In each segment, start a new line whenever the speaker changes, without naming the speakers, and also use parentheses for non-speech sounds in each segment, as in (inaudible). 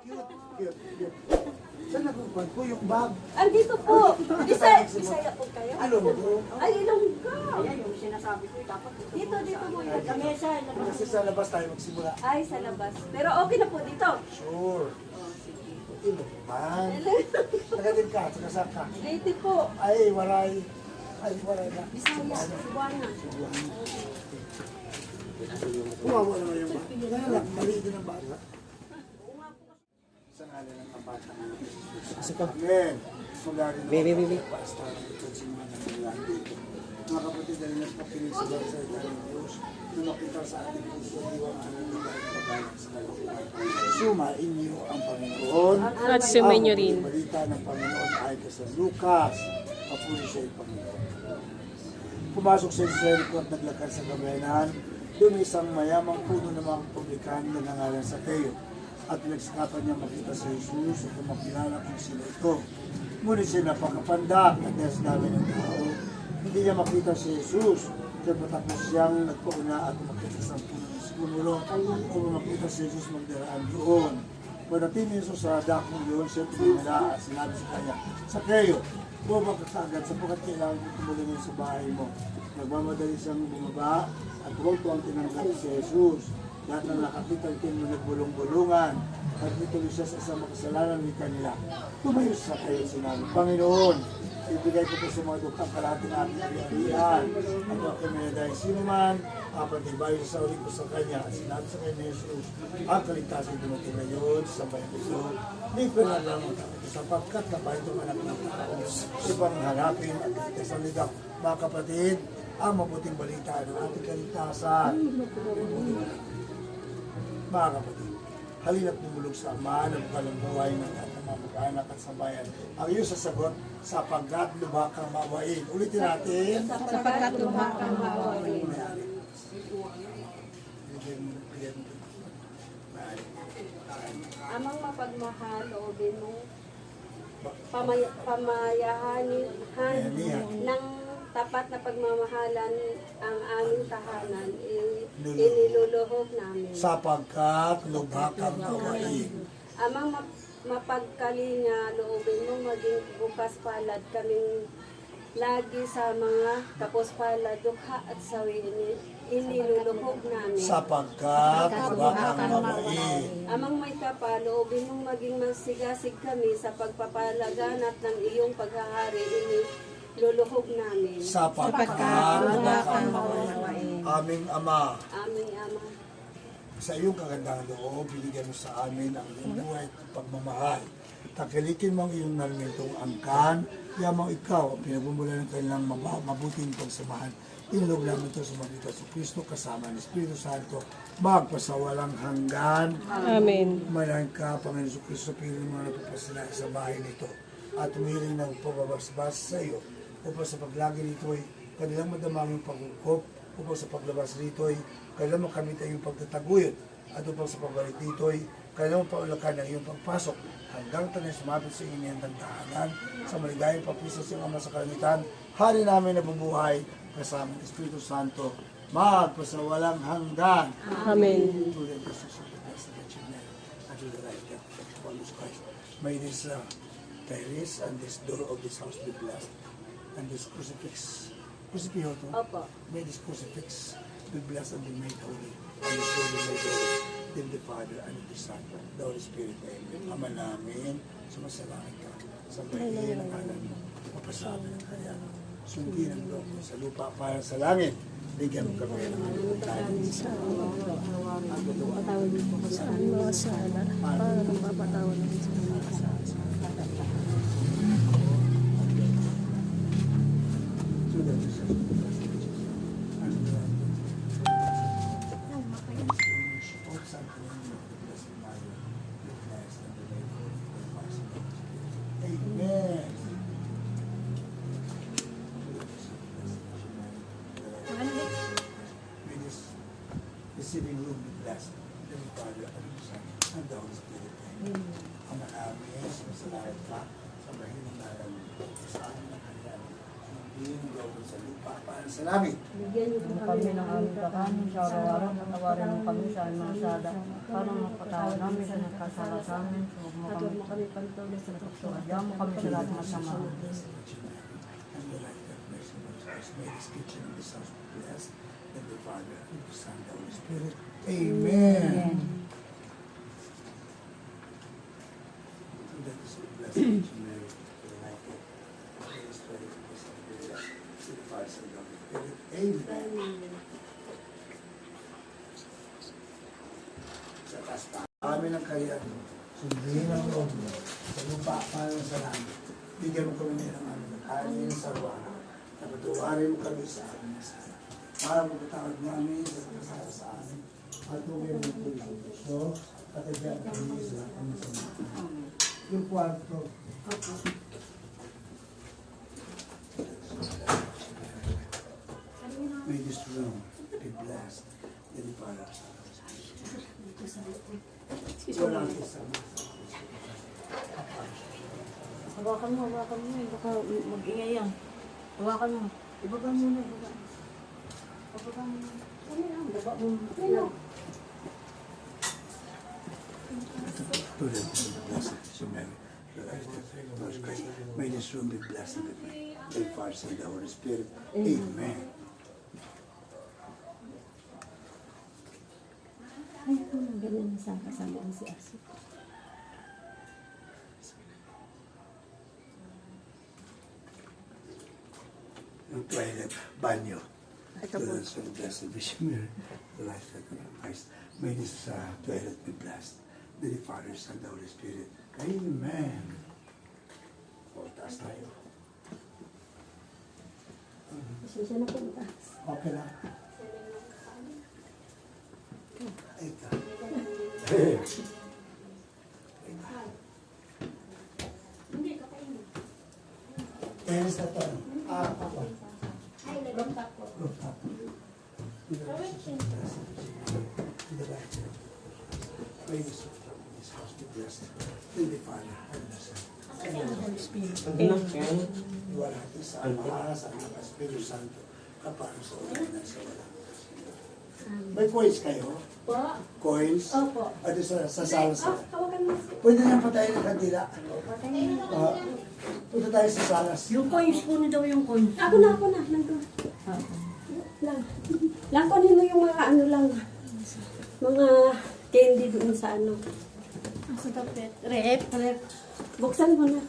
Cute, cute, cute. Saan nakukuhan ko yung bag?
Andito po. Bisaya, Bisaya po kayo.
Ano mo?
Ay, Ilongga.
Ayan yung sinasabi ko, dapat dito.
Dito, dito mo yun.
Lamesa,
Kasi sa labas tayo magsimula.
Ay, sa labas. Pero okay na po dito.
Sure. Puti mo naman. Tagadim ka, saka saan ka.
Native po.
Ay, waray. Ay, waray na.
Bisaya, Cebuana.
Kumawa naman yung bata. Kaya lang, mali din ang bata. Sa ngalan ng. Amen. Magari na
Baby, baby.
Basta ito si mga nangyayari dito. Mga kapatid, dahil nagpapiling sa bansa ng Diyos, na makita sa ating puso, anak na tayo pagkakas sa kalikutan. Sumain niyo ang Panginoon.
At sumainyo rin.
Ang balita ng Panginoon ay kay San Lucas. Papuri siya yung Panginoon. Pumasok sa Jericho at naglakad sa kabayanan. Doon may isang mayamang puno ng mga publikan na nangalan sa Teo. At nagsikapan niya makita si Jesus at makilala kung sino ito. Ngunit siya napakapandak at dahil sa dami ng tao, hindi niya makita si Jesus. Kaya matapos siyang nagpauna at makita sa sinulo upang makita si Jesus magdaraan doon. Pagdating ni Jesus sa dakong yun, siya tumingala at sinabi sa kanya, Sakeo, bumaba ka kaagad sapagkat kailangan mo tumulungan sa bahay mo. Nagmamadali siyang bumaba at huwag ang tinanggap si Jesus. Lahat ng nakakita kin mo nagbulong-bulungan at nituloy siya sa isang makasalanan ni kanila. Tumayo sa kayo sinabi, Panginoon, ibigay ko po sa mga dukha kalahati ng aking ari-arian. At huwag kami na dahil sino man, kapatibayo sa uli ko sa kanya. At sinabi sa kanya ni Jesus, ang kaligtasan dumating ngayon sa bayan ito. Hindi ko na lang sapagkat na ba itong anak ng tao. Sipang hanapin at kaligtasan nito. Mga kapatid, ang mabuting balita ng ating kaligtasan. Mga kapatid, halina't bumulog sa ama ng bukalang buhay ng lahat ng mga mag-anak at sa bayan. Ang iyong sasagot, sapagkat lubha kang mawain. Ulitin natin.
Sapagkat lubha kang.
May-ari.
Amang mapagmahal, loobin mo, pamay pamayahanin han, ng tapat na pagmamahalan ang aming tahanan, iniluluhog namin.
Sapagkat lubha kang mawain.
Amang map- mapagkalinga, loobin mo maging bukas palad kaming lagi sa mga kapos palad, dukha at sawi ini, iniluluhog namin.
Sapagkat lubha kang mawain.
Amang may kapal, loobin mong maging masigasig kami sa pagpapalaganap ng iyong paghahari, ini luluhog namin.
Lubha kang mawain. Aming Ama,
Aming Ama.
sa iyong kagandang loob, binigyan mo sa amin ang iyong buhay at pagmamahal. Takilikin mo ang iyong nalmintong angkan, yamang ikaw ang pinagbumula ng kanilang mab- mabuting pagsamahan. Inulog namin ito sa magitan sa Kristo kasama ng Espiritu Santo, magpasawalang hanggan.
Amen.
Manang ka, Panginoon sa Kristo, piling mga napapasala sa bahay nito at humiling ng pababasbas sa iyo upang sa paglagi nito ay kanilang madamang yung pagkukop upang sa paglabas nito ay kanilang makamit ang iyong pagtataguyod at upang sa pagbalik nito ay kanilang paulakan ang iyong pagpasok hanggang tanay sumapit sa inyo ng tahanan sa maligayang pagpisa sa Ama sa kalamitan hari namin na bubuhay kasama ng Espiritu Santo magpasawalang hanggan
Amen.
to the right hand of Jesus Christ. May this uh, terrace and this door of this house be blessed. And this crucifix, crucifix to,
Opo.
may this crucifix be blessed and be made holy. And this door be made holy. In the Father and the Son, the Holy Spirit. Amen. Ama namin, sumasalangit ka. Sa bahin ng kanan mo, mapasabi ng kaya. Sundin ang loob mo sa lupa para sa langit. Bigyan mo kami ng sa
Patawad niyo po sa aming mga sala. Para magpapatawad namin sa mga
din gawin sa lupa para sa langit.
Bigyan niyo po
kami ng aming kakanin sa araw-araw, patawarin mo kami sa aming mga sada, parang mapatawad namin sa nagkasala sa amin, huwag mo
At
kami
kami pantuloy sa pagsuwag.
Pagyan mo kami sa lahat ng masama.
And the light of mercy of Christ may this kitchen and this house be blessed. And the Father, and the Son, and the Holy Spirit. Amen. And that is the blessed Virgin Mary, the Father, Son, and the Holy Spirit. Amen. Sa taas pa. Amin ang kaya Sundin ang loob mo. Sa lupa para sa langit. Bigyan mo kami ng aming kanin sa araw. Napatuwarin mo kami sa masama. Para magkatawad namin sa kasala sa amin. At huwag mo po sa gusto. At ibigyan kami sa ng masama. Yung kwarto. May room be blessed. Then Holy Spirit. Wala natin sa
Hawakan mo, hawakan mo, baka mag-ingay yan. Hawakan mo. Ibaba mo na, ibaba. Ibaba mo. Ano yan? Ibaba mo. Ano?
Be blessed, so Mary, the Jesus Christ. May this room be blessed with me. The Father, and the Holy Spirit. Amen.
Ay, sa kasama ang si Aso.
Yung toilet, banyo.
Ito
To
po.
Son, blessed Virgin Mary, the life of Christ. May this uh, toilet be blessed. With the Father, Son, and the Holy Spirit. Amen. O, taas tayo.
Pasensya na po taas.
Okay. Ay, ka. Tennis na to. Ah, ako. Rooftop. Rooftop. May this rooftop in this house be blessed. Then the Father and the. And the Holy Spirit. Iwala natin sa Ama, sa Santo. Kapag na sa wala. May coins kayo?
Po.
Coins?
Opo.
At sa, sa sala
Ah,
sa...
hawakan mo.
Pwede na patayin ng kandila. Ah, punta tayo sa salas.
Yung coins po niyo daw yung coins.
Ako na, ako na. Nandun. Lang. Lang kunin mo yung mga ano lang. Mga candy doon sa ano.
Sa tapet. Rep.
Rep. Buksan mo na.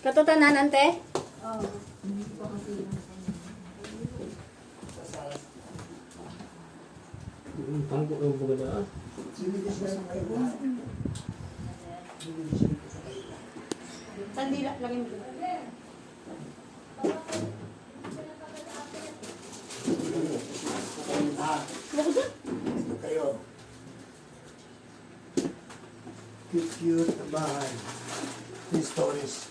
Katotanan, ante?
Sinigis na yung kayo na. Na sa kayo na.
Sandila, lagay mo.
Kayo. Cute, cute na bahay. Three stories.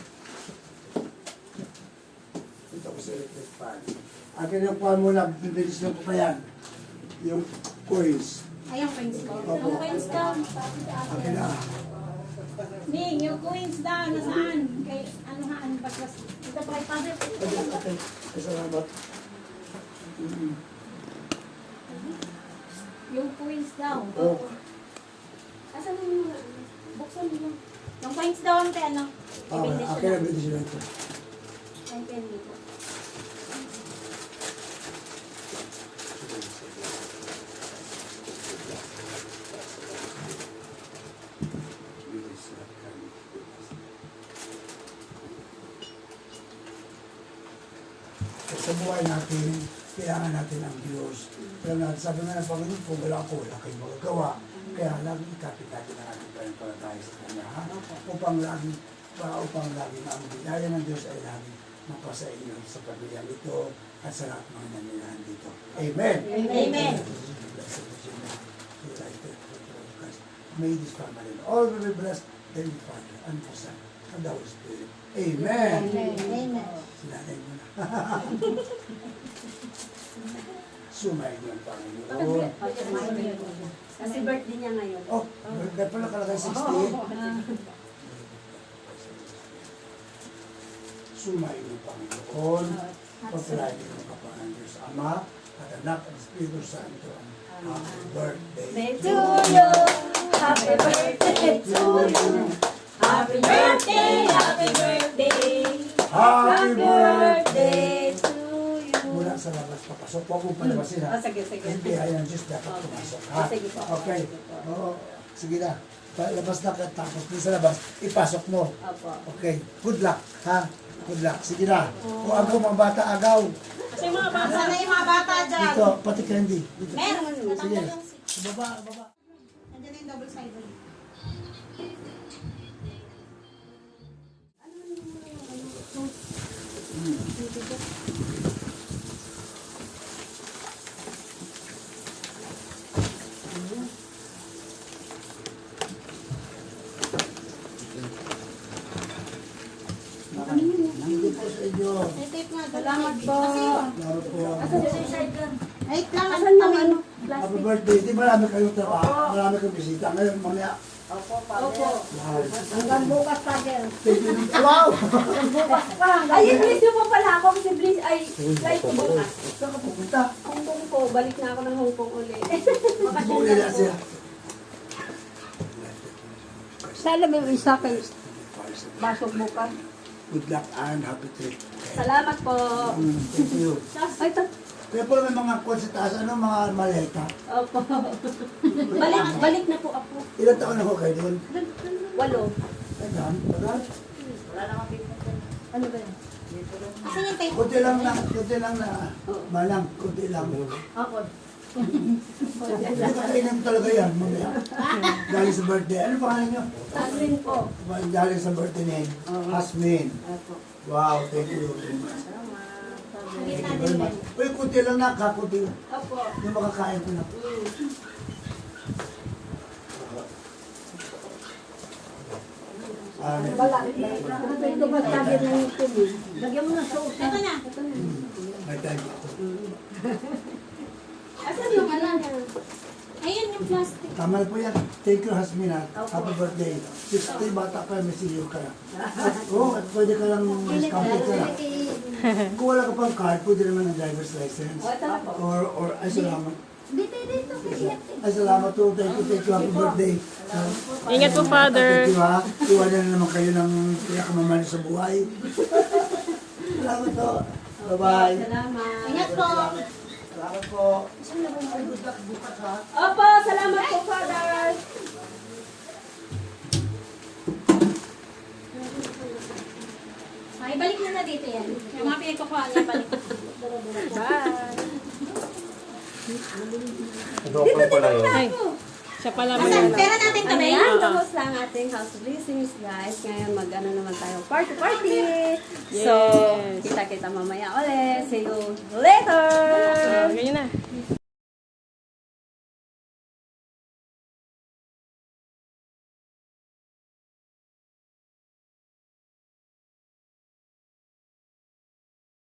Ito ko sa electric fan. Akin yung kuha mo lang, bibilis lang ko pa yan. Yung coins.
Ay, ang coins ko.
Opo.
Ang coins daw.
Akin na.
Ning, yung coins daw, nasaan? Kay, ano ha, ano ba? Ito pa kay father.
Salamat. Mm.
Yung coins daw.
Oh,
Asan yung? Buksan mo.
Yung coins daw, ang ano?
ah, akin bilis lang ito.
Ay, candy po.
Sa buhay natin, kailangan natin ang Diyos. Kaya nga, sabi nga ng Panginoon, kung wala ako, wala kayong magagawa. Kaya lagi ikapit natin ang ating pananampalataya sa Kanya. Ha? Upang lagi, para upang lagi na ang biyaya ng Diyos ay lagi mapasa inyo sa pamilya ito at sa lahat mga nanirahan dito. Amen.
Amen.
May this family all will be blessed, then the Father and the Son and the Holy Spirit. Amen.
Amen.
Sinanay mo na. (laughs) Sumayin mo ang Panginoon.
Kasi birthday niya ngayon.
Oh, birthday pala kalagay 60. Sumayin mo ang Panginoon. Pagpalain ng kapangalan ng Diyos Ama, at Anak, at Espiritu Santo. Happy birthday.
Birthday to you. Happy birthday to you. Happy birthday, happy birthday.
Happy birthday!
to you.
Mula sa labas, papasok. Huwag mong palabasin ha.
Ah, sige, sige.
Hindi, ayan, Diyos dapat pumasok ha.
Sige po.
Okay. Oo, sige na. Labas na ka, tapos din sa labas, ipasok mo.
Opo.
Okay, good luck ha. Good luck. Sige na. Kung agaw mga bata, agaw.
Kasi mga bata. Sana yung mga bata dyan.
Dito, pati candy. Dito.
Meron.
Sige. Baba, baba.
Nandiyan na yung double tape nga.
Salamat po.
Ay, lang.
Asan ano?
Happy birthday. Di marami kayong trabaho. Marami kayong bisita. Ngayon, mamaya.
Opo.
Mahal.
Hanggang bukas pa din.
Thank you. Wow!
Ay, niyo po pala ako kasi bless, ay, flight ko bukas.
Saan ka pupunta?
Hong Kong po, balik na ako ng Hong Kong ulit.
Bumuli (laughs) na siya.
Sana may isa kayo basok bukas.
Good luck and happy trip.
Salamat po.
Mm, Thank you.
Ay,
Kaya po may mga kwan sa taas, ano mga maleta.
Opo. (laughs) balik, balik na po ako.
Ilan taon na ho kayo doon?
Walo.
Tagal, tagal.
Ano ba yun?
Asan yung?
Kunti lang na, kunti lang na, malang, kunti lang.
Ako.
Hindi ka kainan talaga yan, mamaya. Galing sa birthday. Ano pangalan nyo?
Tagrin po.
Galing sa birthday ni Hasmin.
Opo.
Wow, thank you.
Hindi
Thank you very much. Uy, kunti lang na, kakunti lang.
Opo.
Yung makakain ko na. Ah,
Ito ba tagrin ng tubig?
Lagyan mo ng sauce.
Ito na.
may time pa ako.
Asan yung ano?
Ayun yung plastic.
Tama na po yan. Thank you, Hasmin. ha. Happy birthday. 60 bata pa, may senior ka na. (laughs) Oo, at pwede ka lang discounted ka na. Kung wala ka pang card, pwede naman ng driver's license.
O, ito na po.
Or, or, ay salamat. Ay salamat po. Thank you, thank you. Happy birthday.
Ingat po, Father.
Thank you, ha. Iwanan na naman kayo ng pinakamamahal sa buhay. (laughs) Salamat po. Bye-bye.
Salamat.
Ingat po.
Salamat po. Ay, good luck bukas, ha.
Opo, salamat po, Father.
Ay, balik na na dito yan. Yung mga pinagkukuha niya, balik.
Ay, siya pala ba
Asan? Pera natin May.
Ayan, tapos lang ating house blessings, guys. Ngayon, mag-ano naman tayo, party-party. So,
Yes.
kita-kita mamaya ulit. See you later!
Ah, ganyan na.